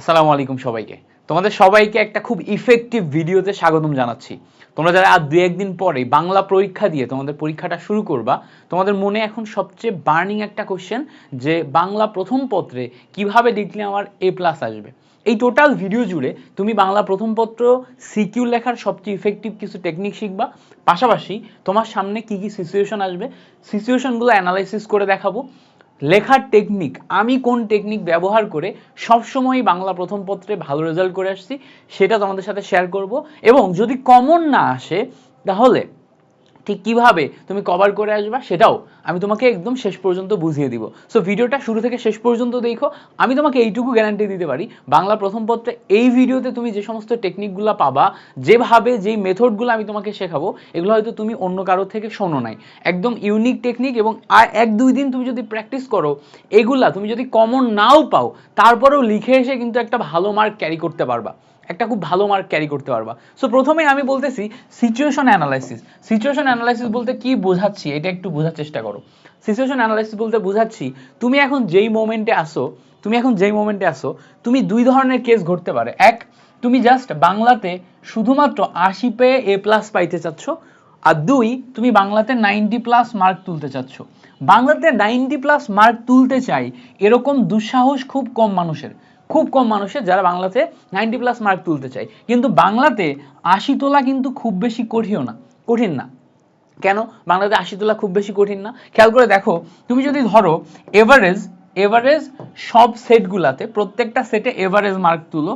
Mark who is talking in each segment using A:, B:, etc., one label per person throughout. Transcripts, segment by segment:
A: আসসালামু আলাইকুম সবাইকে। তোমাদের সবাইকে একটা খুব ইফেক্টিভ ভিডিওতে স্বাগতম জানাচ্ছি। তোমরা যারা আর দু একদিন পরে বাংলা পরীক্ষা দিয়ে তোমাদের পরীক্ষাটা শুরু করবা, তোমাদের মনে এখন সবচেয়ে বার্নিং একটা কোশ্চেন যে বাংলা প্রথম পত্রে কীভাবে লিখলে আমার এ প্লাস আসবে। এই টোটাল ভিডিও জুড়ে তুমি বাংলা প্রথম পত্র সিকিউ লেখার সবচেয়ে ইফেক্টিভ কিছু টেকনিক শিখবা। পাশাপাশি তোমার সামনে কি কি সিচুয়েশন আসবে সিচুয়েশনগুলো অ্যানালাইসিস করে দেখাবো। লেখার টেকনিক আমি কোন টেকনিক ব্যবহার করে সবসময়ই বাংলা প্রথম পত্রে ভালো রেজাল্ট করে আসছি, সেটা তোমাদের সাথে শেয়ার করব। এবং যদি কমন না আসে, তাহলে ঠিক কীভাবে তুমি কভার করে আসবা সেটাও আমি তোমাকে একদম শেষ পর্যন্ত বুঝিয়ে দিব। সো ভিডিওটা শুরু থেকে শেষ পর্যন্ত দেখো, আমি তোমাকে এইটুকু গ্যারান্টি দিতে পারি, বাংলা প্রথম পত্রে এই ভিডিওতে তুমি যে সমস্ত টেকনিকগুলো পাবা, যেভাবে যেই মেথডগুলো আমি তোমাকে শেখাবো, এগুলো হয়তো তুমি অন্য কারোর থেকে শোনো নাই। একদম ইউনিক টেকনিক এবং আর এক দুই দিন তুমি যদি প্র্যাকটিস করো, এগুলা তুমি যদি কমন নাও পাও, তারপরেও লিখে এসে কিন্তু একটা ভালো মার্ক ক্যারি করতে পারবা। একটা খুব ভালো মার্ক ক্যারি করতে পারবা। সো প্রথমে আমি বলতেছি সিচুয়েশন অ্যানালাইসিস সিচুয়েশন অ্যানালাইসিস বলতে কি বোঝাচ্ছি, এটা একটু বোঝার চেষ্টা করো। সিচুয়েশন অ্যানালাইসিস বলতে বোঝাচ্ছি, তুমি এখন যেই মোমেন্টে আসো তুমি এখন যেই মোমেন্টে আসো তুমি দুই ধরনের কেস ঘটতে পারে। এক, তুমি জাস্ট বাংলাতে শুধুমাত্র আশি পেয়ে এ প্লাস পাইতে চাচ্ছ, আর দুই, তুমি বাংলাতে নাইনটি প্লাস মার্ক তুলতে চাচ্ছ। বাংলাতে নাইনটি প্লাস মার্ক তুলতে চাই, এরকম দুঃসাহস খুব কম মানুষের। খুব কম মানুষের যারা বাংলাতে নাইনটি প্লাস মার্ক তুলতে চায়। কিন্তু বাংলাতে আশি তোলা কিন্তু খুব বেশি কঠিনও না, কঠিন না। কেন? বাংলাতে আশি তোলা খুব বেশি কঠিন না। খেয়াল করে দেখো, তুমি যদি ধরো, এভারেজ এভারেজ সব সেটগুলাতে প্রত্যেকটা সেটে এভারেজ মার্ক তুলো,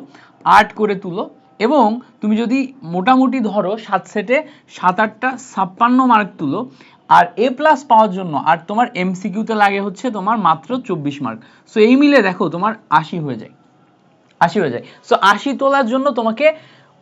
A: আট করে তুলো, এবং তুমি যদি মোটামুটি ধরো সাত সেটে সাত, আটটা, ছাপ্পান্ন মার্ক তুলো, আর এ প্লাস পাওয়ার জন্য, আর তোমার এমসিকিউতে লাগে হচ্ছে তোমার মাত্র চব্বিশ মার্ক সো এই মিলে দেখো তোমার আশি হয়ে যায়। আশি হয়ে যায়। সো আশি তোলার জন্য তোমাকে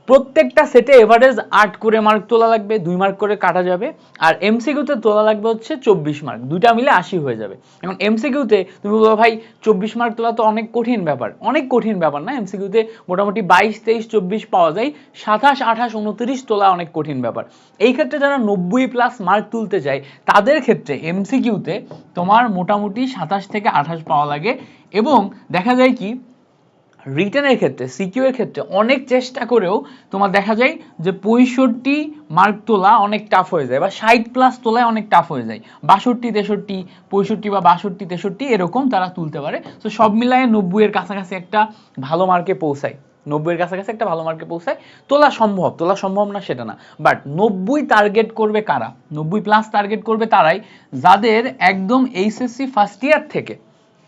A: প্রত্যেকটা সেটে এভারেজ আট করে মার্ক তোলা লাগবে, দুই মার্ক করে কাটা যাবে। আর এমসিকিউতে তোলা লাগবে হচ্ছে চব্বিশ মার্ক দুইটা মিলে আশি হয়ে যাবে। এখন এমসিকিউতে তুমি বলব, ভাই, চব্বিশ মার্ক তোলা তো অনেক কঠিন ব্যাপার। অনেক কঠিন ব্যাপার না? এমসিকিউতে মোটামুটি বাইশ, তেইশ, চব্বিশ পাওয়া যায়। সাতাশ, আঠাশ, উনত্রিশ তোলা অনেক কঠিন ব্যাপার। এই ক্ষেত্রে যারা নব্বই প্লাস মার্ক তুলতে চায়, তাদের ক্ষেত্রে এমসিকিউতে তোমার মোটামুটি সাতাশ থেকে আঠাশ পাওয়া লাগে। এবং দেখা যায় কি রিটার্নের ক্ষেত্রে সিকিউ এর ক্ষেত্রে অনেক চেষ্টা করেও তোমার দেখা যায় যে পঁয়ষট্টি মার্ক তোলা অনেক টাফ হয়ে যায় বা ষাট প্লাস তোলায় অনেক টাফ হয়ে যায়। বাষট্টি, তেষট্টি, পঁয়ষট্টি বা বাষট্টি, তেষট্টি এরকম তারা তুলতে পারে। তো সব মিলায় নব্বই এর কাছাকাছি একটা ভালো মার্কে পৌঁছায়। নব্বইয়ের কাছাকাছি একটা ভালো মার্কে পৌঁছায়। তোলা সম্ভব তোলা সম্ভব না সেটা না। বাট নব্বই টার্গেট করবে কারা? নব্বই প্লাস টার্গেট করবে তারাই যাদের একদম এইচএসসি ফার্স্ট ইয়ার থেকে।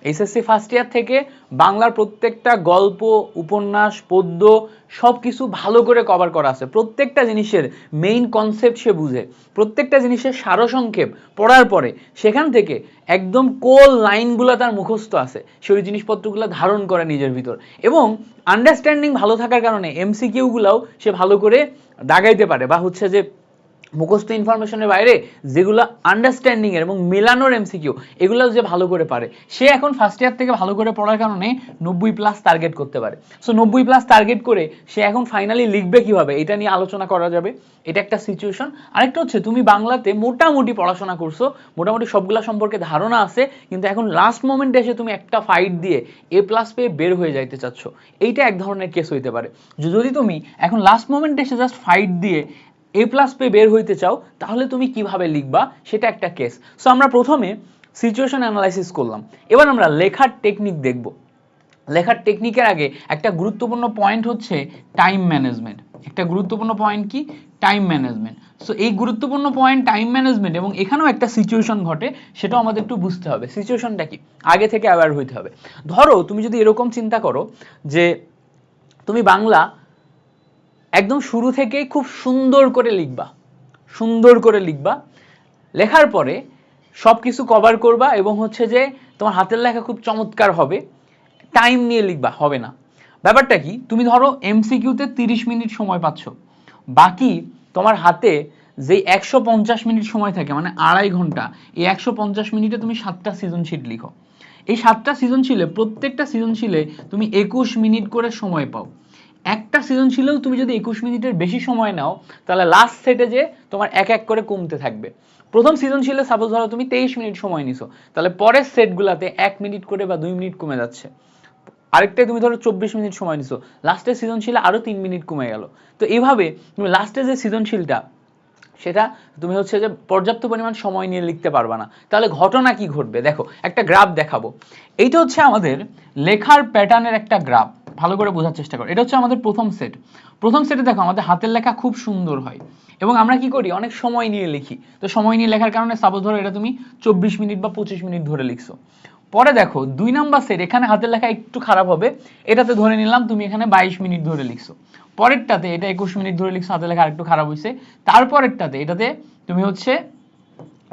A: এইচএসসি ফার্স্ট ইয়ার থেকে বাংলার প্রত্যেকটা গল্প, উপন্যাস, পদ্য সব কিছু ভালো করে কভার করা আছে। প্রত্যেকটা জিনিসের মেইন কনসেপ্ট সে বুঝে। প্রত্যেকটা জিনিসের সারসংক্ষেপ পড়ার পরে সেখান থেকে একদম কোল লাইনগুলো তার মুখস্থ আছে। সে ওই জিনিসপত্রগুলো ধারণ করে নিজের ভিতর। এবং আন্ডারস্ট্যান্ডিং ভালো থাকার কারণে এমসি এমসিকিউগুলোও সে ভালো করে দাগাইতে পারে। বা হচ্ছে যে মুখস্থ ইনফরমেশনের বাইরে যেগুলো আন্ডারস্ট্যান্ডিং এর এবং মেলানোর এমসিকিউ এগুলো যে ভালো করে পারে, সে এখন ফার্স্ট ইয়ার থেকে ভালো করে পড়ার কারণে নব্বই প্লাস টার্গেট করতে পারে। সো নব্বই প্লাস টার্গেট করে সে এখন ফাইনালি লিখবে কীভাবে, এটা নিয়ে আলোচনা করা যাবে। এটা একটা সিচুয়েশন আরেকটা হচ্ছে, তুমি বাংলাতে মোটামুটি পড়াশোনা করছ, মোটামুটি সবগুলা সম্পর্কে ধারণা আছে, কিন্তু এখন লাস্ট মোমেন্টে এসে তুমি একটা ফাইট দিয়ে এ প্লাস পেয়ে বের হয়ে যাইতে চাচ্ছ। এইটা এক ধরনের কেস হইতে পারে। যদি তুমি এখন লাস্ট মোমেন্টে এসে জাস্ট ফাইট দিয়ে এ প্লাস পেয়ে বের হইতে চাও, তাহলে তুমি কীভাবে লিখবা, সেটা একটা কেস সো আমরা প্রথমে সিচুয়েশন অ্যানালাইসিস করলাম। এবার আমরা লেখার টেকনিক দেখব। লেখার টেকনিকের আগে একটা গুরুত্বপূর্ণ পয়েন্ট হচ্ছে টাইম ম্যানেজমেন্ট একটা গুরুত্বপূর্ণ পয়েন্ট কি? টাইম ম্যানেজমেন্ট সো এই গুরুত্বপূর্ণ পয়েন্ট টাইম ম্যানেজমেন্ট এবং এখানেও একটা সিচুয়েশন ঘটে, সেটাও আমাদের একটু বুঝতে হবে। সিচুয়েশনটা কি? আগে থেকে অ্যাওয়ার হইতে হবে। ধরো, তুমি যদি এরকম চিন্তা করো যে, তুমি বাংলা একদম শুরু থেকেই খুব সুন্দর করে লিখবা। সুন্দর করে লিখবা। লেখার পরে সব কিছু কভার করবা এবং হচ্ছে যে তোমার হাতের লেখা খুব চমৎকার হবে। টাইম নিয়ে লিখবা, হবে না। ব্যাপারটা কি? তুমি ধরো এমসিকিউতে তিরিশ মিনিট সময় পাচ্ছ। বাকি তোমার হাতে যেই একশো পঞ্চাশ মিনিট সময় থাকে মানে আড়াই ঘণ্টা, এই একশো পঞ্চাশ মিনিটে তুমি সাতটা সৃজনশীল লিখো। এই সাতটা সৃজনশীলে, প্রত্যেকটা সৃজনশীলে তুমি একুশ মিনিট করে সময় পাও। একটা সৃজনশীলেও তুমি যদি একুশ মিনিটের বেশি সময় নাও, তাহলে লাস্ট সেটে যে তোমার এক এক করে কমতে থাকবে। প্রথম সৃজনশীলে সাপোজ ধরো তুমি তেইশ মিনিট সময় নিছো, তাহলে পরের সেটগুলোতে এক মিনিট করে বা দুই মিনিট কমে যাচ্ছে। আরেকটাই তুমি ধরো চব্বিশ মিনিট সময় নিছো লাস্টের সৃজনশীলে আরও তিন মিনিট কমে গেল। তো এইভাবে তুমি লাস্টের যে সৃজনশীলটা সেটা তুমি হচ্ছে যে পর্যাপ্ত পরিমাণ সময় নিয়ে লিখতে পারবা না। তাহলে ঘটনা কি ঘটবে? দেখো, একটা গ্রাফ দেখাবো। এইটা হচ্ছে আমাদের লেখার প্যাটার্নের একটা গ্রাফ ভালো করে বোঝার চেষ্টা করো। এটা হচ্ছে আমাদের প্রথম সেট প্রথম সেটে দেখো, আমাদের হাতের লেখা খুব সুন্দর হয়। এবং আমরা কি করি? অনেক সময় নিয়ে লিখি। তো সময় নিয়ে লেখার কারণে সাপোজ ধরো এটা তুমি চব্বিশ মিনিট বা পঁচিশ মিনিট ধরে লিখছো। পরে দেখো, দুই নাম্বার সেট এখানে হাতের লেখা একটু খারাপ হবে। এটাতে ধরে নিলাম তুমি এখানে বাইশ মিনিট ধরে লিখছো। পরেরটাতে এটা একুশ মিনিট ধরে লিখছো, হাতের লেখা আরেকটু খারাপ হয়েছে তারপরেরটাতে এটাতে তুমি হচ্ছে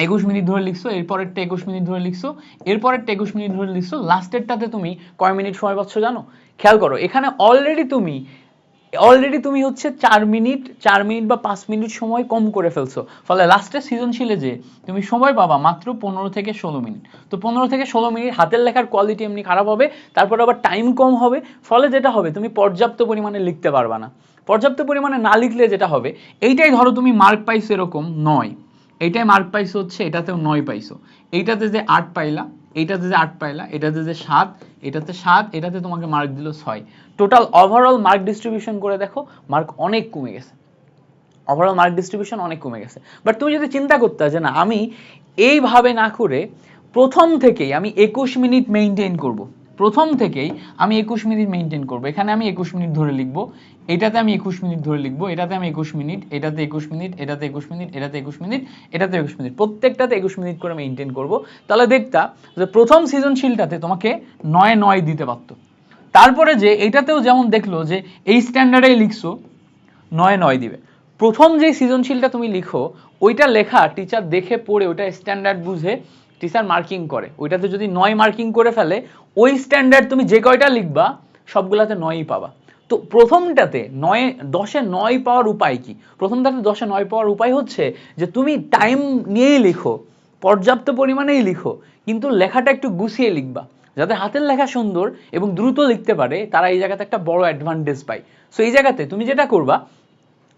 A: একুশ মিনিট ধরে লিখছো এরপরেরটা একুশ মিনিট ধরে লিখছো এরপরেরটা একুশ মিনিট ধরে লিখছো, লাস্টেরটাতে তুমি কয় মিনিট সময় পাচ্ছ জানো? খেয়াল করো, এখানে অলরেডি তুমি অলরেডি তুমি হচ্ছে চার মিনিট চার মিনিট বা পাঁচ মিনিট সময় কম করে ফেলছো। ফলে লাস্টের সৃজনশীলে যে তুমি সময় পাবা মাত্র পনেরো থেকে ষোলো মিনিট। তো পনেরো থেকে ষোলো মিনিট হাতের লেখার কোয়ালিটি এমনি খারাপ হবে, তারপর আবার টাইম কম হবে, ফলে যেটা হবে, তুমি পর্যাপ্ত পরিমাণে লিখতে পারবা না। পর্যাপ্ত পরিমাণে না লিখলে যেটা হবে, এইটাই ধরো তুমি মার্ক পাইছো এরকম নয়। এইটাই মার্ক পাইছো হচ্ছে, এটাতেও নয় পাইছো। এইটাতে যে আট পাইলা, এইটাতে যে আট পাইলা, এটাতে যে সাত, এটাতে সাত, এটাতে তোমাকে মার্ক দিল ছয়। টোটাল ওভারঅল মার্ক ডিস্ট্রিবিউশন করে দেখো মার্ক অনেক কমে গেছে। ওভারঅল মার্ক ডিস্ট্রিবিউশন অনেক কমে গেছে। বাট তুমি যদি চিন্তা করতে যে না, আমি এইভাবে না করে প্রথম থেকেই আমি একুশ মিনিট মেনটেন করব। প্রথম থেকেই আমি একুশ মিনিট মেনটেন করব। এখানে আমি একুশ মিনিট ধরে লিখব। এটাতে আমি একুশ মিনিট ধরে লিখব। এটাতে আমি একুশ মিনিট, এটাতে একুশ মিনিট, এটাতে একুশ মিনিট, এটাতে একুশ মিনিট, এটাতে একুশ মিনিট। প্রত্যেকটাতে একুশ মিনিট করে মেনটেন করব। তাহলে দেখতা যে প্রথম সৃজনশীলটাতে তোমাকে নয় নয় দিতে পারতো। তারপরে যে এটাতেও যেমন দেখল যে এই স্ট্যান্ডার্ডেই লিখছো, নয় নয় দিবে। প্রথম যে সৃজনশীলটা তুমি লিখো, ওইটা লেখা টিচার দেখে পড়ে ওইটা স্ট্যান্ডার্ড বুঝে টিচার মার্কিং করে। ওইটাতে যদি নয় মার্কিং করে ফেলে, ওই স্ট্যান্ডার্ড তুমি যে কয়টা লিখবা, সবগুলাতে নয়ই পাবা। তো প্রথমটাতে নয়, দশে নয় পাওয়ার উপায় কি? প্রথমটাতে দশে নয় পাওয়ার উপায় হচ্ছে যে তুমি টাইম নিয়েই লিখো, পর্যাপ্ত পরিমাণেই লিখো, কিন্তু লেখাটা একটু গুছিয়ে লিখবা। যাদের হাতের লেখা সুন্দর এবং দ্রুত লিখতে পারে, তারা এই জায়গাতে একটা বড় অ্যাডভান্টেজ পায়। সো এই জায়গাতে তুমি যেটা করবা,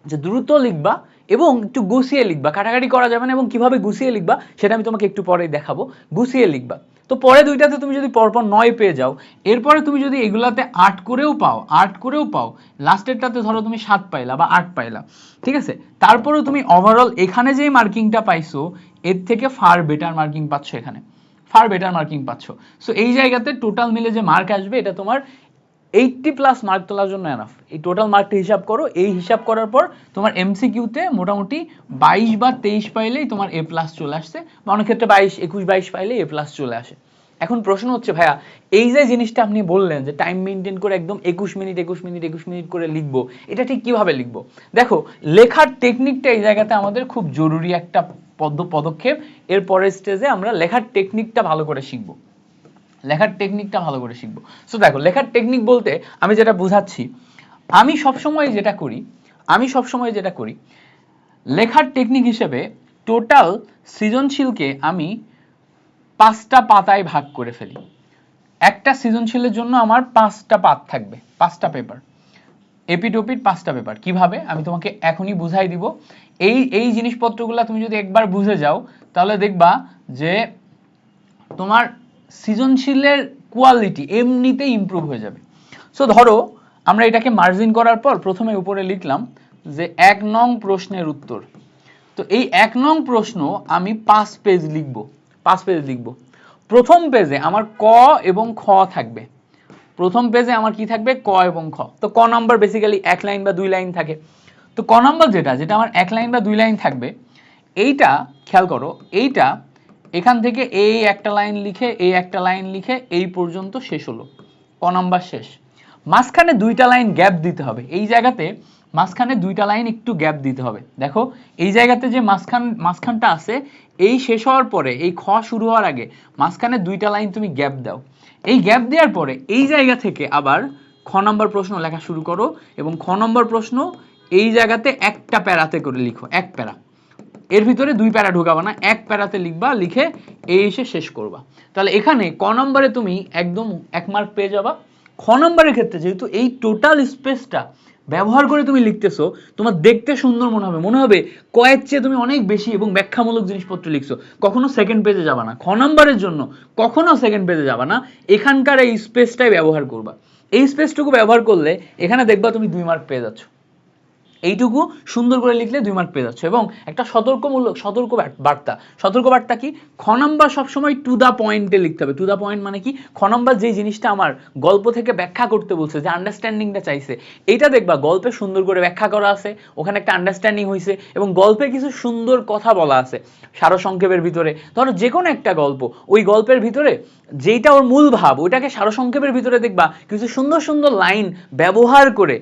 A: যে দ্রুত লিখবা এবং একটু গুছিয়ে লিখবা, কাটাকাটি করা যাবে না এবং কীভাবে গুছিয়ে লিখবা সেটা আমি তোমাকে একটু পরেই দেখাবো। গুছিয়ে লিখবা। তো পরে দুইটাতে তুমি যদি পরপর নয় পেয়ে যাও, এরপরে তুমি যদি এগুলাতে আট করেও পাও, আট করেও পাও লাস্টেরটাতে ধরো তুমি সাত পাইলা বা আট পাইলা, ঠিক আছে? তারপরেও তুমি ওভারঅল এখানে যেই মার্কিংটা পাইছো, এর থেকে ফার বেটার মার্কিং পাচ্ছ এখানে। ফার বেটার মার্কিং পাচ্ছ। সো এই জায়গাতে টোটাল মিলে যে মার্ক আসবে, এটা তোমার এইটটি প্লাস মার্ক তোলার জন্য এনাফ এই টোটাল মার্কটা হিসাব করো। এই হিসাব করার পর তোমার এমসিকিউতে মোটামুটি বাইশ বা তেইশ পাইলেই তোমার এ প্লাস চলে আসছে বা অনেক ক্ষেত্রে বাইশ, একুশ, বাইশ পাইলেই এ প্লাস চলে আসে। এখন প্রশ্ন হচ্ছে, ভাইয়া, এই যে জিনিসটা আপনি বললেন যে টাইম মেনটেন করে একদম একুশ মিনিট একুশ মিনিট একুশ মিনিট করে লিখব, এটা ঠিক কীভাবে লিখব? দেখো, লেখার টেকনিকটা এই জায়গাতে আমাদের খুব জরুরি একটা পদ, পদক্ষেপ। এর পরের স্টেজে আমরা লেখার টেকনিকটা ভালো করে শিখব। লেখার টেকনিকটা ভালো করে শিখব। সো দেখো, লেখার টেকনিক বলতে আমি যেটা বুঝাচ্ছি, আমি সবসময় যেটা করি, আমি সবসময় যেটা করি, লেখার টেকনিক হিসেবে টোটাল সৃজনশীলকে আমি পাঁচটা পাতায় ভাগ করে ফেলি। একটা সৃজনশীলের জন্য আমার পাঁচটা পাত থাকবে, পাঁচটা পেপার এপিটোপির পাঁচটা পেপার কীভাবে? আমি তোমাকে এখনই বুঝাই দিব। এই এই জিনিসপত্রগুলো তুমি যদি একবার বুঝে যাও, তাহলে দেখবা যে তোমার সৃজনশীলের কোয়ালিটি এমনিতেই ইমপ্রুভ হয়ে যাবে। সো ধরো, আমরা এটাকে মার্জিন করার পর প্রথমে উপরে লিখলাম যে এক নং প্রশ্নের উত্তর। তো এই এক নং প্রশ্ন আমি পাঁচ পেজ লিখব, পাঁচ পেজ লিখব। প্রথম পেজে আমার ক এবং খ থাকবে। প্রথম পেজে আমার কি থাকবে? ক এবং খ। তো ক নাম্বার বেসিক্যালি এক লাইন বা দুই লাইন থাকে। তো ক নাম্বার যেটা যেটা আমার এক লাইন বা দুই লাইন থাকবে, এইটা, খেয়াল করো, এইটা এখান থেকে এই একটা লাইন লিখে, এই একটা লাইন লিখে এই পর্যন্ত শেষ হলো। ক নাম্বার শেষ। মাঝখানে দুইটা লাইন গ্যাপ দিতে হবে। এই জায়গাতে মাঝখানে দুইটা লাইন একটু গ্যাপ দিতে হবে। দেখো, এই জায়গাতে যে মাঝখান, মাঝখানটা আছে, এই শেষ হওয়ার পরে, এই খ শুরু হওয়ার আগে মাঝখানে দুইটা লাইন তুমি গ্যাপ দাও। এই গ্যাপ দেওয়ার পরে এই জায়গা থেকে আবার খ নম্বর প্রশ্ন লেখা শুরু করো এবং খ নম্বর প্রশ্ন এই জায়গাতে একটা প্যারাতে করে লিখো, এক প্যারা। এর ভিতরে দুই প্যারা ঢোকাবা না, এক প্যারাতে লিখবা, লিখে এই এসে শেষ করবা। তাহলে এখানে ক নম্বরে তুমি একদম এক মার্ক পেয়ে যাবা। খ নম্বরের ক্ষেত্রে যেহেতু এই টোটাল স্পেসটা ব্যবহার করে তুমি লিখতেছো, তোমার দেখতে সুন্দর মনে হবে। মনে হবে কয়ের চেয়ে তুমি অনেক বেশি এবং ব্যাখ্যামূলক জিনিসপত্র লিখছো। কখনো সেকেন্ড পেজে যাবা না। খ নম্বরের জন্য কখনো সেকেন্ড পেজে যাবা না। এখানকার এই স্পেসটাই ব্যবহার করবা। এই স্পেসটুকু ব্যবহার করলে এখানে দেখবা তুমি দুই মার্ক পেয়ে যাচ্ছ। এইটুকু সুন্দর করে লিখলে দুই মার্ক পেয়ে যাচ্ছ। এবং একটা সতর্কমূলক, সতর্ক বার্তা। সতর্ক বার্তা কি? খ নাম্বার সবসময় টু দা পয়েন্টে লিখতে হবে। টু দা পয়েন্ট মানে কি? খ নাম্বার যে জিনিসটা আমার গল্প থেকে ব্যাখ্যা করতে বলছে, যে আন্ডারস্ট্যান্ডিংটা চাইছে এটা দেখবা গল্পে সুন্দর করে ব্যাখ্যা করা আছে, ওখানে একটা আন্ডারস্ট্যান্ডিং হয়েছে এবং গল্পে কিছু সুন্দর কথা বলা আছে সারসংক্ষেপের ভিতরে। ধরো যে কোনো একটা গল্প, ওই গল্পের ভিতরে যেইটা ওর মূল ভাব, ওইটাকে সারসংক্ষেপের ভিতরে দেখবা, কিছু সুন্দর সুন্দর লাইন ব্যবহার করে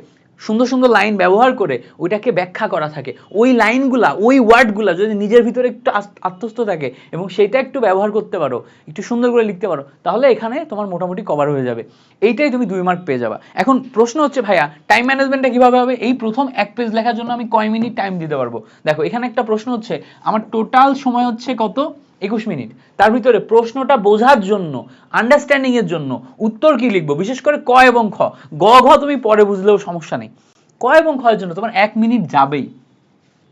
A: সুন্দর সুন্দর লাইন ব্যবহার করে ওইটাকে ব্যাখ্যা করা থাকে। ওই লাইনগুলা ওই ওয়ার্ডগুলা যদি নিজের ভিতরে একটু আত্মস্থ থাকে এবং সেটা একটু ব্যবহার করতে পারো, একটু সুন্দর করে লিখতে পারো, তাহলে এখানে তোমার মোটামুটি কভার হয়ে যাবে। এইটাই তুমি দুই মার্ক পেয়ে যাবা। এখন প্রশ্ন হচ্ছে, ভাইয়া টাইম ম্যানেজমেন্টটা কীভাবে হবে? এই প্রথম এক পেজ লেখার জন্য আমি কয় মিনিট টাইম দিতে পারব? দেখো, এখানে একটা প্রশ্ন হচ্ছে, আমার টোটাল সময় হচ্ছে কত? একুশ মিনিট। তার ভিতরে প্রশ্নটা বোঝার জন্য আন্ডারস্ট্যান্ডিং এর জন্য উত্তর কি লিখব? বিশেষ করে ক এবং খ। গ, ঘ তুমি পরে বুঝলেও সমস্যা নেই। ক এবং খ এর জন্য তোমার এক মিনিট যাবেই।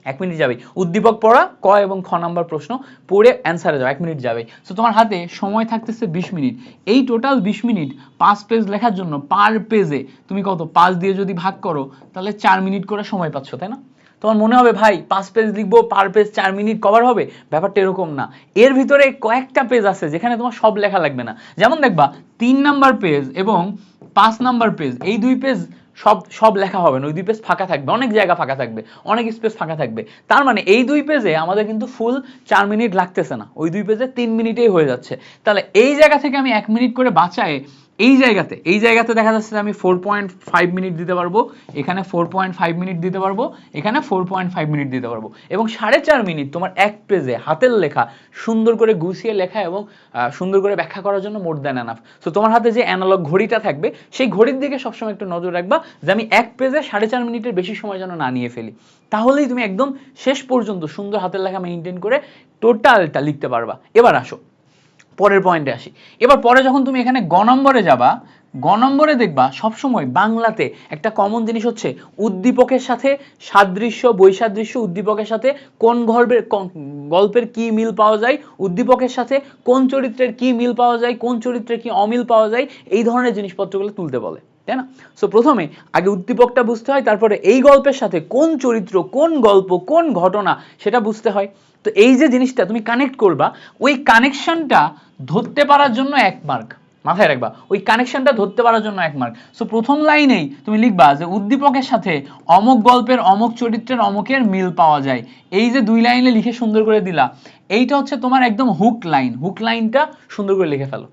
A: এক মিনিট যাবে উদ্দীপক পড়া, ক এবং খ নাম্বার প্রশ্ন, পড়ে অ্যান্সারে যাও, এক মিনিট যাবে সো তোমার হাতে সময় থাকতেছে বিশ মিনিট। এই টোটাল বিশ মিনিট পাঁচ পেজ লেখার জন্য পার পেজে তুমি কত? পাঁচ দিয়ে যদি ভাগ করো, তাহলে চার মিনিট করে সময় পাচ্ছ, তাই না? তোমার মনে হবে, ভাই, পাঁচ পেজ লিখব, পার পেজ চার মিনিট কভার হবে। ব্যাপারটা এরকম না। এর ভিতরে কয়েকটা পেজ আছে যেখানে তোমার সব লেখা লাগবে না। যেমন দেখবা, তিন নাম্বার পেজ এবং পাঁচ নাম্বার পেজ এই দুই পেজ সব সব লেখা হবে না। ওই দুই পেজ ফাঁকা থাকবে। অনেক জায়গা ফাঁকা থাকবে, অনেক স্পেস ফাঁকা থাকবে। তার মানে এই দুই পেজে আমাদের কিন্তু ফুল চার মিনিট লাগতেছে না। ওই দুই পেজে তিন মিনিটেই হয়ে যাচ্ছে। তাহলে এই জায়গা থেকে আমি এক মিনিট করে বাঁচায় এই জায়গাতে এই জায়গাতে দেখা যাচ্ছে যে আমি ফোর পয়েন্ট ফাইভ মিনিট দিতে পারব, এখানে ফোর পয়েন্ট ফাইভ মিনিট দিতে পারব, এখানে ফোর পয়েন্ট ফাইভ মিনিট দিতে পারব। এবং সাড়ে চার মিনিট তোমার এক পেজে হাতের লেখা, সুন্দর করে গুছিয়ে লেখা এবং সুন্দর করে ব্যাখ্যা করার জন্য মোর দ্যান এনাফ সো তোমার হাতে যে অ্যানালগ ঘড়িটা থাকবে, সেই ঘড়ির দিকে সবসময় একটু নজর রাখবা যে আমি এক পেজে সাড়ে চার মিনিটের বেশি সময় যেন না নিয়ে ফেলি। তাহলেই তুমি একদম শেষ পর্যন্ত সুন্দর হাতের লেখা মেনটেন করে টোটালটা লিখতে পারবা। এবার আসো। পরের পয়েন্টে আসি। এবার পরে যখন তুমি এখানে গ নম্বরে যাবা, গ নম্বরে দেখবা সবসময় বাংলাতে একটা কমন জিনিস হচ্ছে উদ্দীপকের সাথে সাদৃশ্য, বৈসাদৃশ্য, উদ্দীপকের সাথে কোন গল্পের গল্পের কি মিল পাওয়া যায়, উদ্দীপকের সাথে কোন চরিত্রের কি মিল পাওয়া যায়, কোন চরিত্রের কি অমিল পাওয়া যায়, এই ধরনের জিনিসপত্রগুলো তুলতে বলে। তাই না? সো প্রথমে আগে উদ্দীপকটা বুঝতে হয়, তারপরে এই গল্পের সাথে কোন চরিত্র, কোন গল্প, কোন ঘটনা সেটা বুঝতে হয়। তো এই যে জিনিসটা তুমি কানেক্ট করবা, ওই কানেকশনটা ধরতে পারার জন্য এক মার্ক মাথায় রাখবা, ওই কানেকশনটা ধরতে পারার জন্য এক মার্ক সো প্রথম লাইনেই তুমি লিখবা যে উদ্দীপকের সাথে অমুক গল্পের, অমুক চরিত্রের, অমুকের মিল পাওয়া যায়। এই যে দুই লাইনে লিখে সুন্দর করে দিলা, এইটা হচ্ছে তোমার একদম হুক লাইন হুক লাইনটা সুন্দর করে লিখে ফেলো।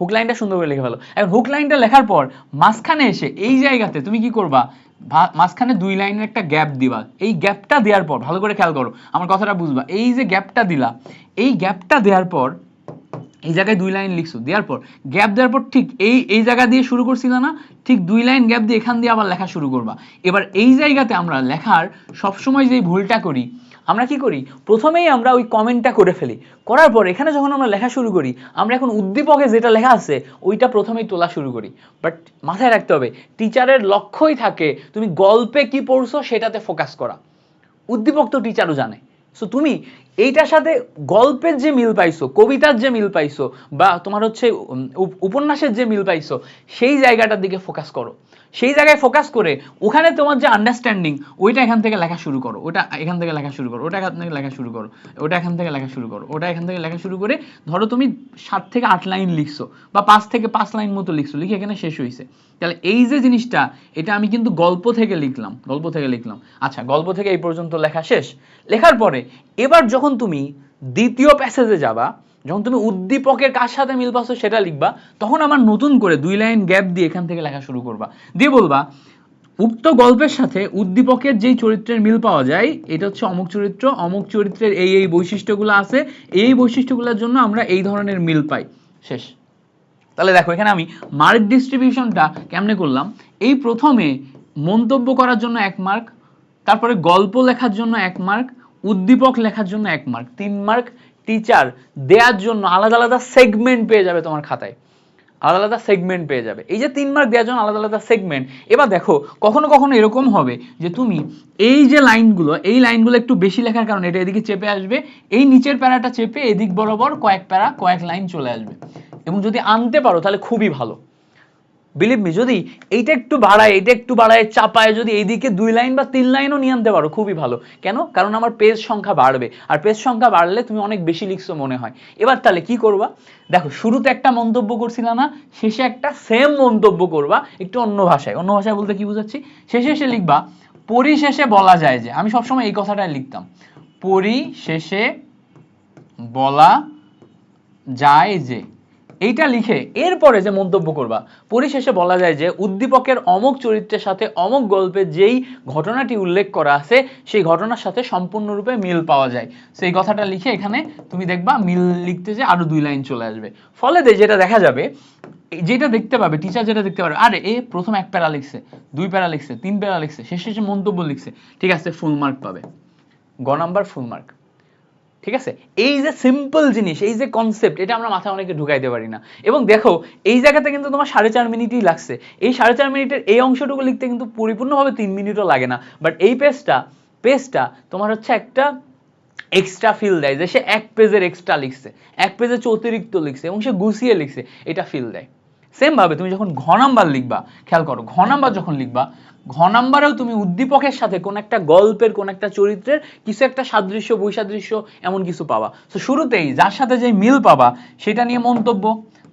A: হুক লাইনটা সুন্দর করে লিখে ফেলো। এখন হুক লাইনটা লেখার পর মাঝখানে এসে এই জায়গাতে তুমি কি করবা? মাঝখানে দুই লাইনের একটা গ্যাপ দিবা। এই গ্যাপটা দেওয়ার পর, ভালো করে খেয়াল করো, আমার কথাটা বুঝবা। এই যে গ্যাপটা দিলা, এই গ্যাপটা দেওয়ার পর, এই জায়গায় দুই লাইন লিখছো, দেওয়ার পর গ্যাপ দেওয়ার পর ঠিক এই এই জায়গা দিয়ে শুরু করছিল না? ঠিক দুই লাইন গ্যাপ দিয়ে এখান দিয়ে আবার লেখা শুরু করবা। এবার এই জায়গাতে আমরা লেখার সবসময় যে ভুলটা করি আমরা কি করি? প্রথমেই আমরা ওই কমেন্টটা করে ফেলি। করার পর এখানে যখন আমরা লেখা শুরু করি, আমরা এখন উদ্দীপকে যেটা লেখা আছে, ওইটা প্রথমেই তোলা শুরু করি। বাট মাথায় রাখতে হবে টিচারের লক্ষ্যই থাকে তুমি গল্পে কি পড়ছো সেটাতে ফোকাস করা। উদ্দীপক তো টিচারও জানে। সো তুমি এইটার সাথে গল্পের যে মিল পাইছো, কবিতার যে মিল পাইছো, বা তোমার হচ্ছে উপন্যাসের যে মিল পাইছো, সেই জায়গাটার দিকে ফোকাস করো। সেই জায়গায় ফোকাস করে ওখানে তোমার যে আন্ডারস্ট্যান্ডিং ওইটা এখান থেকে লেখা শুরু করো। ওটা এখান থেকে লেখা শুরু করো, ওটা এখান থেকে লেখা শুরু করো, ওটা এখান থেকে লেখা শুরু করো, ওটা এখান থেকে লেখা শুরু করে ধরো তুমি সাত থেকে আট লাইন লিখছো বা পাঁচ থেকে পাঁচ লাইন মতো লিখছো, লিখে এখানে শেষ হয়েছে তাহলে এই যে জিনিসটা, এটা আমি কিন্তু গল্প থেকে লিখলাম, গল্প থেকে লিখলাম। আচ্ছা গল্প থেকে এই পর্যন্ত লেখা শেষ। লেখার পরে এবার যখন তুমি দ্বিতীয় প্যাসেজে যাবা যখন তুমি উদ্দীপকের কার সাথে মিল পাচ্ছ সেটা লিখবা, তখন আমার নতুন করে দুই লাইন গ্যাপ দিয়ে এখান থেকে লেখা শুরু করবা। দিয়ে বলবা, উক্ত গল্পের সাথে উদ্দীপকের যেই চরিত্রের মিল পাওয়া যায়, এটা হচ্ছে অমুক চরিত্র, অমুক চরিত্রের এই এই বৈশিষ্ট্যগুলো আছে, এই বৈশিষ্ট্যগুলোর জন্য আমরা এই ধরনের মিল পাই। শেষ। তাহলে দেখো, এখানে আমি মার্ক ডিস্ট্রিবিউশনটা কেমনে করলাম? এই প্রথমে মন্তব্য করার জন্য এক মার্ক তারপরে গল্প লেখার জন্য এক মার্ক উদ্দীপক লেখার জন্য এক মার্ক তিন মার্ক টিচার দেওয়ার জন্য আলাদা আলাদা সেগমেন্ট পেয়ে যাবে তোমার খাতায়। আলাদা আলাদা সেগমেন্ট পেয়ে যাবে। এই যে তিন মার্ক দেওয়ার জন্য আলাদা আলাদা সেগমেন্ট এবার দেখো, কখনো কখনো এরকম হবে যে তুমি এই যে লাইনগুলো এই লাইনগুলো একটু বেশি লেখার কারণে এটা এদিকে চেপে আসবে, এই নিচের প্যারাটা চেপে এদিক বরাবর কয়েক প্যারা, কয়েক লাইন চলে আসবে। এবং যদি আনতে পারো তাহলে খুবই ভালো। বিলিভ মি যদি এইটা একটু বাড়ায় এটা একটু বাড়ায়, চাপায়, যদি এইদিকে দুই লাইন বা তিন লাইনও নিয়ে আনতে পারো, খুবই ভালো। কেন? কারণ আমার পেজ সংখ্যা বাড়বে। আর পেজ সংখ্যা বাড়লে তুমি অনেক বেশি লিখছো মনে হয়। এবার তাহলে কি করবা? দেখো, শুরুতে একটা মন্তব্য করছিলা না, শেষে একটা সেম মন্তব্য করবা, একটু অন্য ভাষায়। অন্য ভাষায় বলতে কি বুঝাচ্ছি? শেষে এসে লিখবা, পরিশেষে বলা যায় যে, আমি সবসময় এই কথাটাই লিখতাম। পরিশেষে বলা যায় যে এইটা লিখে এরপরে যে মন্তব্য করবা, পরিশেষে বলা যায় যে উদ্দীপকের অমুক চরিত্রের সাথে অমুক গল্পে যেই ঘটনাটি উল্লেখ করা আছে, সেই ঘটনার সাথে সম্পূর্ণরূপে মিল পাওয়া যায়। সেই কথাটা লিখে এখানে তুমি দেখবা মিল লিখতে যে আরও দুই লাইন চলে আসবে। ফলে যেটা দেখা যাবে যেটা দেখতে পাবে টিচার যেটা দেখতে পাবে, আরে এ প্রথম এক প্যারা লিখছে, দুই প্যারা লিখছে, তিন প্যারা লিখছে, শেষে শেষে মন্তব্য লিখছে, ঠিক আছে ফুল মার্ক পাবে। গ নাম্বার ফুল মার্ক ঠিক আছে? এই যে সিম্পল জিনিস, এই যে কনসেপ্ট এটা আমরা মাথায় অনেকে ঢুকাইতে পারি না। এবং দেখো, এই জায়গাতে কিন্তু তোমার সাড়ে চার মিনিটই লাগছে। এই সাড়ে চার মিনিটের এই অংশটুকু লিখতে কিন্তু পরিপূর্ণভাবে তিন মিনিটও লাগে না। বাট এই পেজটা পেজটা তোমার হচ্ছে একটা এক্সট্রা ফিল দেয়, যে সে এক পেজের এক্সট্রা লিখছে, এক পেজে হচ্ছে অতিরিক্ত লিখছে, এবং সে গুছিয়ে লিখছে, এটা ফিল দেয়। সেম ভাবে তুমি যখন ঘ নাম্বার লিখবা, খেয়াল করো, ঘ নাম্বার যখন লিখবা, ঘ নাম্বারেও তুমি উদ্দীপকের সাথে কোন একটা গল্পের, কোন একটা চরিত্রের কিছু একটা সাদৃশ্য, বৈসাদৃশ্য এমন কিছু পাবা। তো শুরুতেই যার সাথে যে মিল পাবা, সেটা নিয়ে মন্তব্য।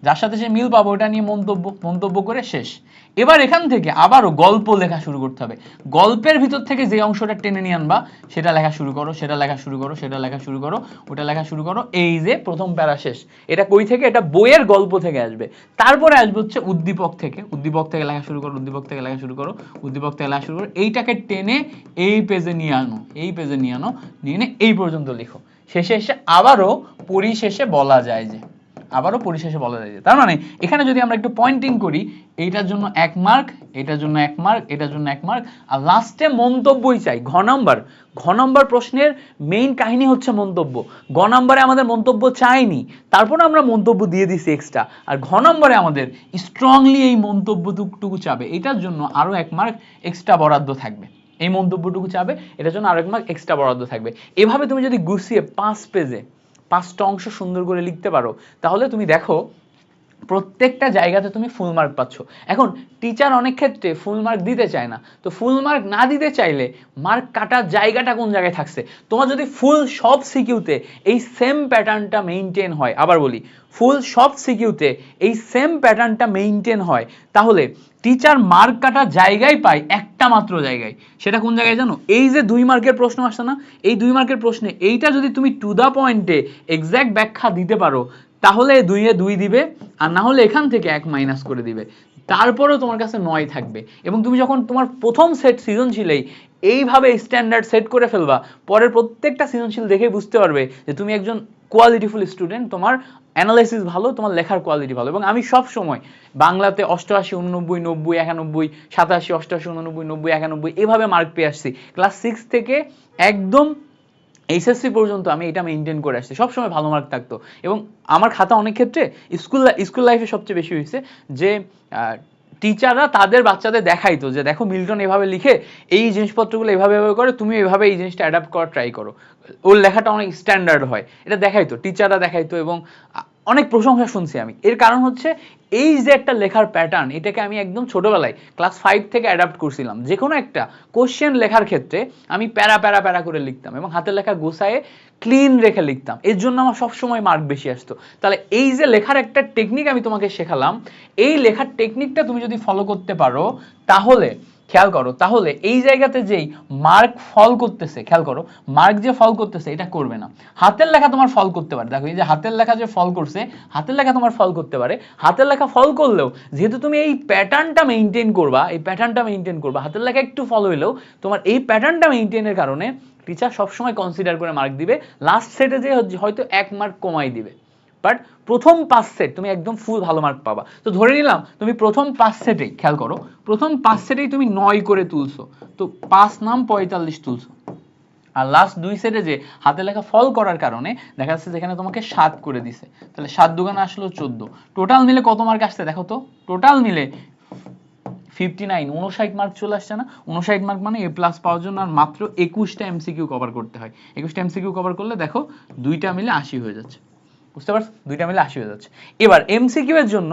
A: যার সাথে যে মিল পাবো, ওটা নিয়ে মন্তব্য মন্তব্য করে শেষ। এবার এখান থেকে আবারও গল্প লেখা শুরু করতে হবে। গল্পের ভিতর থেকে যে অংশটা টেনে নিয়ে আনবা, সেটা লেখা শুরু করো, সেটা লেখা শুরু করো, সেটা লেখা শুরু করো, ওটা লেখা শুরু করো। এই যে প্রথম প্যারা শেষ। এটা কই থেকে? এটা বইয়ের গল্প থেকে আসবে। তারপরে আসবে হচ্ছে উদ্দীপক থেকে। উদ্দীপক থেকে লেখা শুরু করো, উদ্দীপক থেকে লেখা শুরু করো, উদ্দীপক থেকে লেখা শুরু করো। এইটাকে টেনে এই পেজে নিয়ে আনো, এই পেজে নিয়ে আনো, নিয়ে এই পর্যন্ত লিখো। শেষে এসে আবারও পরিশেষে বলা যায় যে আবারও পরিশেষে বলা যায় তার মানে এখানে যদি আমরা একটু পয়েন্টিং করি, এইটার জন্য এক মার্ক এটার জন্য এক মার্ক এটার জন্য এক মার্ক আর লাস্টে মন্তব্যই চাই, ঘ নম্বর ঘ নম্বর প্রশ্নের মেইন কাহিনী হচ্ছে মন্তব্য। গ নম্বরে আমাদের মন্তব্য চাইনি তারপর আমরা মন্তব্য দিয়ে দিছি এক্সট্রা আর ঘ নম্বরে আমাদের স্ট্রংলি এই মন্তব্যটুকু চাবে, এটার জন্য আরও এক মার্ক এক্সট্রা বরাদ্দ থাকবে। এই মন্তব্যটুকু চাবে, এটার জন্য আরেক মার্ক এক্সট্রা বরাদ্দ থাকবে। এভাবে তুমি যদি গুছিয়ে পাঁচ পেজে পাঁচটা অংশ সুন্দর করে লিখতে পারো। তাহলে তুমি দেখো, প্রত্যেকটা জায়গাতে তুমি ফুল মার্ক পাচ্ছ। এখন টিচার অনেক ক্ষেত্রে ফুল মার্ক দিতে চায় না। তো ফুল মার্ক না দিতে চাইলে মার্ক কাটার জায়গাটা কোন জায়গায় থাকছে? তোমার যদি ফুল সব সিকিউতে এই সেম প্যাটার্নটা মেইনটেইন হয়, আবার বলি ফুল সব সিকিউতে এই সেম প্যাটার্নটা মেনটেন হয়। তাহলে টিচার মার্ক কাটা জায়গায় পায় একটা মাত্র জায়গায়। সেটা কোন জায়গায় জানো? এই যে দুই মার্কের প্রশ্ন আসছে না? এই দুই মার্কের প্রশ্নে এইটা যদি তুমি টু দ্য পয়েন্টে এক্স্যাক্ট ব্যাখ্যা দিতে পারো, তাহলে দুইয়ে দুই দিবে, আর না হলে এখান থেকে এক মাইনাস করে দিবে। তারপরেও তোমার কাছে নয় থাকবে। এবং তুমি যখন তোমার প্রথম সেট সৃজনশীলেই এইভাবে স্ট্যান্ডার্ড সেট করে ফেলবা, পরের প্রত্যেকটা সৃজনশীল দেখে বুঝতে পারবে যে তুমি একজন কোয়ালিটিফুল স্টুডেন্ট তোমার অ্যানালাইসিস ভালো, তোমার লেখার কোয়ালিটি ভালো। এবং আমি সব সময় বাংলাতে অষ্টআশি, উননব্বই, নব্বই, একানব্বই, সাতাশি, অষ্টআশি, উননব্বই, নব্বই, একানব্বই এভাবে মার্ক পেয়ে আসছি। ক্লাস সিক্স থেকে একদম এইচএসসি পর্যন্ত আমি এটা মেনটেন করে আসছি। সবসময় ভালো মার্ক থাকতো। এবং আমার খাতা অনেক ক্ষেত্রে স্কুল স্কুল লাইফে সবচেয়ে বেশি হয়েছে যে টিচাররা তাদের বাচ্চাদের দেখাইতো যে, দেখো মিল্টন এভাবে লিখে এই জিনিসপত্রগুলো এভাবে এভাবে করে, তুমি এভাবে এই জিনিসটা অ্যাডাপ্ট করার ট্রাই করো। ওর লেখাটা অনেক স্ট্যান্ডার্ড হয়। এটা দেখাইতো টিচাররা দেখাইতো এবং অনেক প্রশংসা শুনছি আমি। এর কারণ হচ্ছে এই যে একটা লেখার প্যাটার্ন এটাকে আমি একদম ছোটবেলায় ক্লাস ফাইভ থেকে অ্যাডাপ্ট করছিলাম যে কোনো একটা কোশ্চেন লেখার ক্ষেত্রে আমি প্যারা প্যারা প্যারা করে লিখতাম এবং হাতের লেখা গোসায়ে ক্লিন রেখে লিখতাম। এর জন্য আমার সবসময় মার্ক বেশি আসতো। তাহলে এই যে লেখার একটা টেকনিক আমি তোমাকে শেখালাম, এই লেখার টেকনিকটা তুমি যদি ফলো করতে পারো, তাহলে খেয়াল করো, তাহলে এই জায়গাতে যেই মার্ক ফল করতেছে, খেয়াল করো মার্ক যে ফল করতেছে, এটা করবে না। হাতের লেখা তোমার ফল করতে পারে। দেখো, এই যে হাতের লেখা যে ফল করছে, হাতের লেখা তোমার ফল করতে পারে। হাতের লেখা ফল করলেও, যেহেতু তুমি এই প্যাটার্নটা মেনটেন করবা, এই প্যাটার্নটা মেনটেন করবা, হাতের লেখা একটু ফল হইলেও, তোমার এই প্যাটার্নটা মেনটেনের কারণে টিচার সবসময় কনসিডার করে মার্ক দিবে। লাস্ট সেটে যে হয়তো এক মার্ক কমাই দিবে। বাট প্রথম পাঁচ সেট তুমি একদম ফুল ভালো মার্ক পাবা। তো ধরে নিলাম, তুমি প্রথম পাঁচ সেটেই খেয়াল করো, প্রথম পাঁচ সেটেই তুমি নয় করে তুলছো। তো পাঁচ নাম পঁয়তাল্লিশ তুলছো। আর লাস্ট দুই সেটে যে হাতে লেখা ফল করার কারণে দেখা যাচ্ছে যেখানে তোমাকে সাত করে দিছে। তাহলে সাত দুগানে আসলো চোদ্দ। টোটাল মিলে কত মার্ক আসছে দেখো তো? টোটাল মিলে ফিফটি নাইন উনষাট মার্ক চলে আসছে না? উনষাট মার্ক মানে এ প্লাস পাওয়ার জন্য আর মাত্র একুশটা এমসিকিউ কভার করতে হয়। একুশটা এমসিকিউ কভার করলে দেখো দুইটা মিলে আশি হয়ে যাচ্ছে। বুঝতে পারছ? দুইটা মিলে আশি হয়ে যাচ্ছে। এবার এমসিকিউ এর জন্য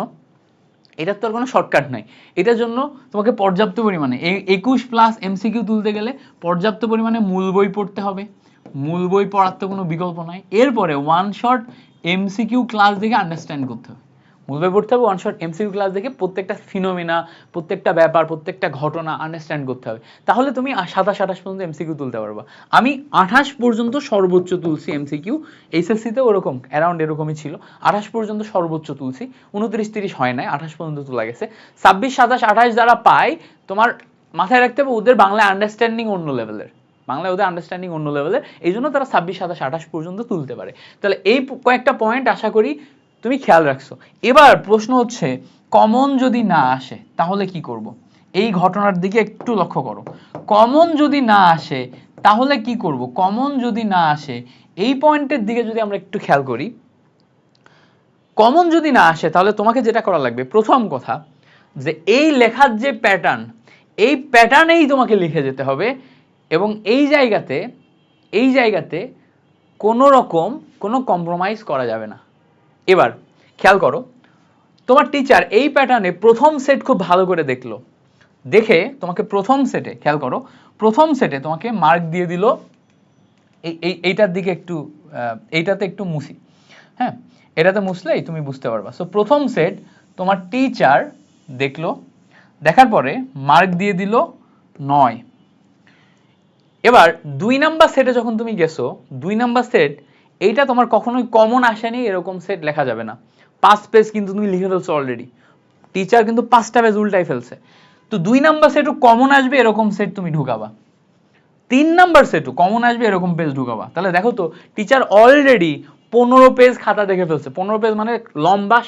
A: এটার তো আর কোনো শর্টকাট নাই। এটার জন্য তোমাকে পর্যাপ্ত পরিমাণে একুশ প্লাস এমসিকিউ তুলতে গেলে পর্যাপ্ত পরিমাণে মূল বই পড়তে হবে। মূল বই পড়ার তো কোনো বিকল্প নাই। এরপরে ওয়ান শট এমসিকিউ ক্লাস দেখে আন্ডারস্ট্যান্ড করতে হবে। মূল বই পড়তে হবে ওয়ান শট এমসিকিউ ক্লাস দেখে প্রত্যেকটা ফিনোমিনা প্রত্যেকটা ব্যাপার, প্রত্যেকটা ঘটনা আন্ডারস্ট্যান্ড করতে হবে। তাহলে তুমি সাতাশ, আঠাশ পর্যন্ত এমসিকিউ তুলতে পারবা। আমি আঠাশ পর্যন্ত সর্বোচ্চ তুলছি এমসিকিউ এইচএসসিতে ওরকম অ্যারাউন্ড এরকমই ছিল। আঠাশ পর্যন্ত সর্বোচ্চ তুলছি, উনত্রিশ, তিরিশ হয় নাই, আঠাশ পর্যন্ত তোলা গেছে। ছাব্বিশ, সাতাশ, আঠাশ যারা পায়, তোমার মাথায় রাখতে হবে ওদের বাংলায় আন্ডারস্ট্যান্ডিং অন্য লেভেলের বাংলায় ওদের আন্ডারস্ট্যান্ডিং অন্য লেভেলের এই জন্য তারা ছাব্বিশ, সাতাশ, আঠাশ পর্যন্ত তুলতে পারে। তাহলে এই কয়েকটা পয়েন্ট আশা করি তুমি খেয়াল রাখছো। এবার প্রশ্ন হচ্ছে, কমন যদি না আসে, তাহলে কি করব? এই ঘটনার দিকে একটু লক্ষ্য করো। কমন যদি না আসে, তাহলে কি করব? কমন যদি না আসে, এই পয়েন্টের দিকে যদি আমরা একটু খেয়াল করি, কমন যদি না আসে, তাহলে তোমাকে যেটা করা লাগবে, প্রথম কথা, যে এই লেখার যে প্যাটার্ন এই প্যাটার্নেই তোমাকে লিখে যেতে হবে এবং এই জায়গাতে এই জায়গাতে কোনো রকম কোনো কম্প্রোমাইজ করা যাবে না। এবার খেয়াল করো, তোমার টিচার এই প্যাটার্নে প্রথম সেট খুব ভালো করে দেখল। দেখে তোমাকে প্রথম সেটে খেয়াল করো, প্রথম সেটে তোমাকে মার্ক দিয়ে দিল। এই এই, এইটার দিকে একটু এইটাতে একটু মুছি। হ্যাঁ এটাতে মুছলেই তুমি বুঝতে পারবা। সো প্রথম সেট তোমার টিচার দেখল, দেখার পরে মার্ক দিয়ে দিল নয়। এবার দুই নাম্বার সেটে যখন তুমি গেছো, দুই নাম্বার সেট এইটা তোমার কখনোই কমন আসেনি, এরকম সেট লেখা যাবে না। পাঁচ পেজ কিন্তু তুমি লিখে ফেলছো অলরেডি টিচার কিন্তু পাঁচটা পেজ উল্টাই ফেলছে। তো দুই নাম্বার সেটও কমন আসবে, এরকম সেট তুমি ঢুকাবা। তিন নাম্বার সেটও কমন আসবে, এরকম পেজ ঢুকাবা। তাহলে দেখো তো টিচার অলরেডি পনেরো পেজ খাতা দেখে ফেলছে। পনেরো পেজ মানে লম্বা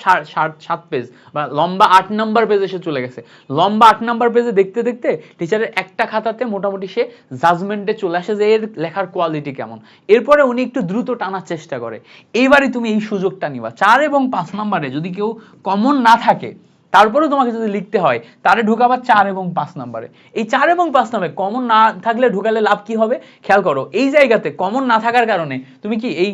A: সাত পেজ বা লম্বা আট নাম্বার পেজ এসে চলে গেছে। লম্বা আট নাম্বার পেজে দেখতে দেখতে টিচারের একটা খাতাতে মোটামুটি সে জাজমেন্টে চলে আসে যে এর লেখার কোয়ালিটি কেমন। এরপরে উনি একটু দ্রুত টানার চেষ্টা করে। এইবারই তুমি এই সুযোগটা নিবা। চার এবং পাঁচ নাম্বারে যদি কেউ কমন না থাকে, তারপরেও তোমাকে যদি লিখতে হয়, তারে ঢুকাবার চার এবং পাঁচ নাম্বারে এই চার এবং পাঁচ নাম্বারে কমন না থাকলে ঢুকালে লাভ কি হবে? খেয়াল করো, এই জায়গাতে কমন না থাকার কারণে তুমি কি এই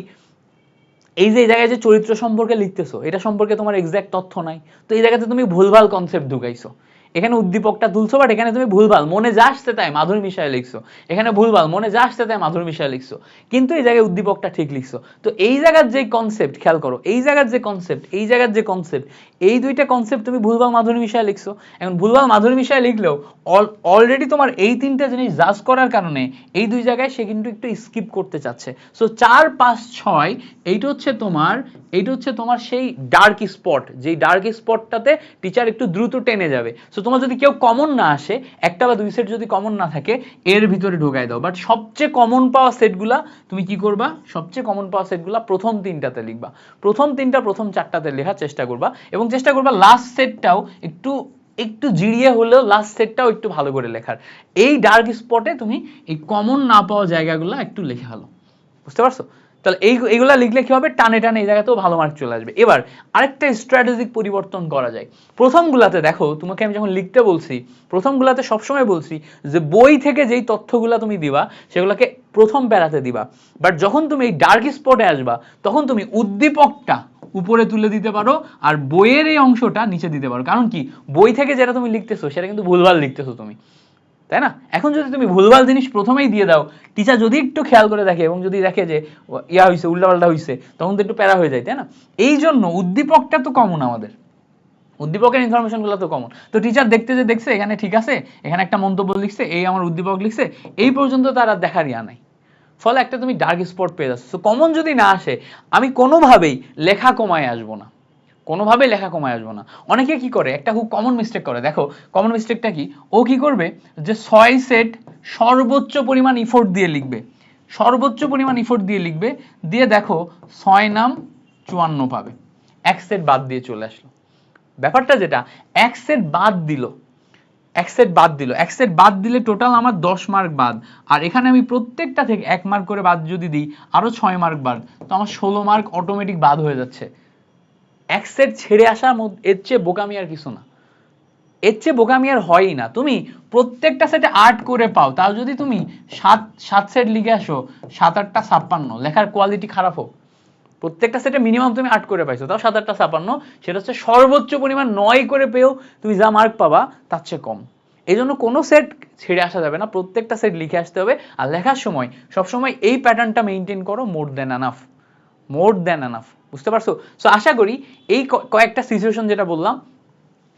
A: এই যে, এই জায়গায় যে চরিত্র সম্পর্কে লিখতেছো, এটা সম্পর্কে তোমার এক্সাক্ট তথ্য নাই। তো এই জায়গাতে তুমি ভুলভাল কনসেপ্ট ঢুকাইছো। এখানে উদ্দীপকটা তুলছো বাট এখানে তুমি ভুলভাল। মনে যা আসতে তাই মাধুরী মিশায় লিখছো। এখানে ভুলভাল, মনে যা আসতে তাই মাধুরী মিশায় লিখছো। কিন্তু এই জায়গায় উদ্দীপকটা ঠিক লিখছো। তো এই জায়গার যে কনসেপ্ট খেয়াল করো, এই জায়গার যে কনসেপ্ট এই জায়গার যে কনসেপ্ট এই দুইটা কনসেপ্ট তুমি ভুলভাল মাধুরী মিশায় লিখছো। এখন ভুলভাল মাধুরী মিশায় লিখলেও অলরেডি তোমার এই তিনটা জিনিস জাজ করার কারণে এই দুই জায়গায় সে কিন্তু একটু স্কিপ করতে চাচ্ছে। সো চার, পাঁচ, ছয়, এইটা হচ্ছে তোমার, এইটা হচ্ছে তোমার সেই ডার্ক স্পট যেই ডার্ক স্পটটাতে টিচার একটু দ্রুত টেনে যাবে। সো তোমার যদি কেউ কমন না আসে, একটা বা দুই সেট যদি কমন না থাকে, এর ভিতরে ঢোকায় দাও। বাট সবচেয়ে কমন পাওয়া সেটগুলা তুমি কি করবা? সবচেয়ে কমন পাওয়া সেটগুলা প্রথম তিনটাতে লিখবা। প্রথম তিনটা, প্রথম চারটাতে লেখার চেষ্টা করবা। এবং চেষ্টা করবা লাস্ট সেটটাও একটু একটু জিরিয়ে হলেও লাস্ট সেটটাও একটু ভালো করে লেখার। এই ডার্ক স্পটে তুমি এই কমন না পাওয়া জায়গাগুলো একটু লেখা হলো বুঝতে পারছ? তাহলে এই এইগুলা লিখলে কি হবে? টানে টানে এই জায়গাতেও ভালো মার্ক চলে আসবে। এবার আরেকটা স্ট্র্যাটেজিক পরিবর্তন করা যায়। প্রথমগুলাতে দেখো, তোমাকে আমি যখন লিখতে বলছি, প্রথমগুলাতে সবসময় বলছি যে বই থেকে যেই তথ্যগুলা তুমি দিবা, সেগুলোকে প্রথম প্যারাতে দিবা। বাট যখন তুমি এই ডার্ক স্পটে আসবা, তখন তুমি উদ্দীপকটা উপরে তুলে দিতে পারো আর বইয়ের এই অংশটা নিচে দিতে পারো। কারণ কি? বই থেকে যেটা তুমি লিখতেছো, সেটা কিন্তু ভুলভাল লিখতেছো তুমি। তাই না? এখন যদি তুমি ভুলভাল জিনিস প্রথমেই দিয়ে দাও টিচার যদি একটু খেয়াল করে দেখে এবং যদি দেখে যে ইয়া হয়েছে উল্টাপাল্টা হয়েছে তখন তো একটু প্যারা হয়ে যায়, তাই না? এই জন্য উদ্দীপকটা তো কমন আমাদের। উদ্দীপকের ইনফরমেশনগুলো তো কমন তো টিচার দেখতে যে দেখছে, এখানে ঠিক আছে, এখানে একটা মন্তব্য লিখছে, এই আমার উদ্দীপক লিখছে, এই পর্যন্ত তার আর দেখার ইয়া নাই। ফলে একটা তুমি ডার্ক স্পট পেয়ে যাচ্ছ। কমন যদি না আসে, আমি কোনোভাবেই লেখা কমায় আসব না। কোনোভাবেই লেখা কমায় আসব না। অনেকে কি করে? একটা খুব কমন মিস্টেক করে। দেখো কমন মিস্টেকটা কি? ও কি করবে? যে ছয় সেট সর্বোচ্চ পরিমাণ ইফোর্ট দিয়ে লিখবে। সর্বোচ্চ পরিমাণ ইফোর্ট দিয়ে লিখবে। দিয়ে দেখো, ছয় নাম চুয়ান্ন পাবে। এক সেট বাদ দিয়ে চলে আসলো। ব্যাপারটা যেটা, এক সেট বাদ দিল। এক সেট বাদ দিল। এক সেট বাদ দিলে টোটাল আমার দশ মার্ক বাদ। আর এখানে আমি প্রত্যেকটা থেকে এক মার্ক করে বাদ যদি দিই, আরও ছয় মার্ক বাদ। তো আমার ষোলো মার্ক অটোমেটিক বাদ হয়ে যাচ্ছে। এক সেট ছেড়ে আসার মধ্যে এর চেয়ে বোকামি আর কিছু না। এর চেয়ে বোকামি আর হয়ই না। তুমি প্রত্যেকটা সেটে আট করে পাও। তাও যদি তুমি সাত সাত সেট লিখে আসো, সাত, আটটা, ছাপ্পান্ন, লেখার কোয়ালিটি খারাপ হোক। প্রত্যেকটা সেটে মিনিমাম তুমি আট করে পাইছো। তাও সাত, আটটা ছাপান্ন সেটা হচ্ছে সর্বোচ্চ পরিমাণ নয় করে পেয়েও তুমি যা মার্ক পাবা, তার চেয়ে কম। এই জন্য কোনো সেট ছেড়ে আসা যাবে না। প্রত্যেকটা সেট লিখে আসতে হবে। আর লেখার সময়, সবসময় এই প্যাটার্নটা মেনটেন করো মোর দেন আনাফ মোর দেন আনাফ বুঝতে পারছ? সো আশা করি এই কয়েকটা সিচুয়েশন যেটা বললাম,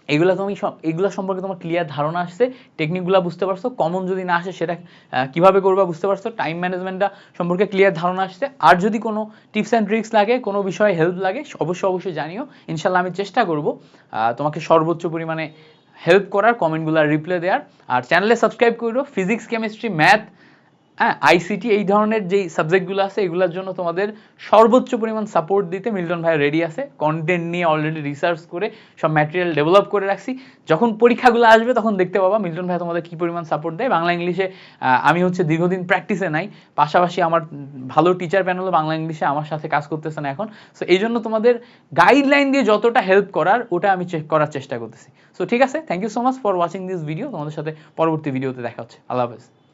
A: এগুলো তুমি এগুলো সম্পর্কে তোমার ক্লিয়ার ধারণা আসছে টেকনিকগুলো বুঝতে পারছ কমন যদি না আসে সেটা কীভাবে করবা বুঝতে পারছ টাইম ম্যানেজমেন্টটা সম্পর্কে ক্লিয়ার ধারণা আসছে, আর যদি কোনো টিপস অ্যান্ড ট্রিক্স লাগে, কোনো বিষয়ে হেল্প লাগে, অবশ্যই অবশ্যই জানিও ইনশাল্লাহ আমি চেষ্টা করব তোমাকে সর্বোচ্চ পরিমাণে হেল্প করার কমেন্টগুলো রিপ্লাই দেওয়ার আর চ্যানেলে সাবস্ক্রাইব করো ফিজিক্স কেমিস্ট্রি ম্যাথ হ্যাঁ আইসিটি এই ধরনের যেই সাবজেক্টগুলো আছে, এগুলোর জন্য তোমাদের সর্বোচ্চ পরিমাণ সাপোর্ট দিতে মিল্টন ভাই রেডি আছে। কন্টেন্ট নিয়ে অলরেডি রিসার্চ করে, সব ম্যাটেরিয়াল ডেভেলপ করে রাখছি। যখন পরীক্ষাগুলো আসবে, তখন দেখতে পাবা মিল্টন ভাই তোমাদের কি পরিমাণ সাপোর্ট দেয়। বাংলা ইংলিশে আমি হচ্ছে দীর্ঘদিন প্র্যাকটিসে নাই। পাশাপাশি আমার ভালো টিচার প্যানেলও বাংলা ইংলিশে আমার সাথে কাজ করতেছে না এখন। সো এই জন্য তোমাদের গাইডলাইন দিয়ে যতটা হেল্প করার, ওটা আমি চেক করার চেষ্টা করতেছি। সো ঠিক আছে thank you so much for watching this video তোমাদের সাথে পরবর্তী ভিডিওতে দেখা হচ্ছে। আল্লাহ হাফেজ।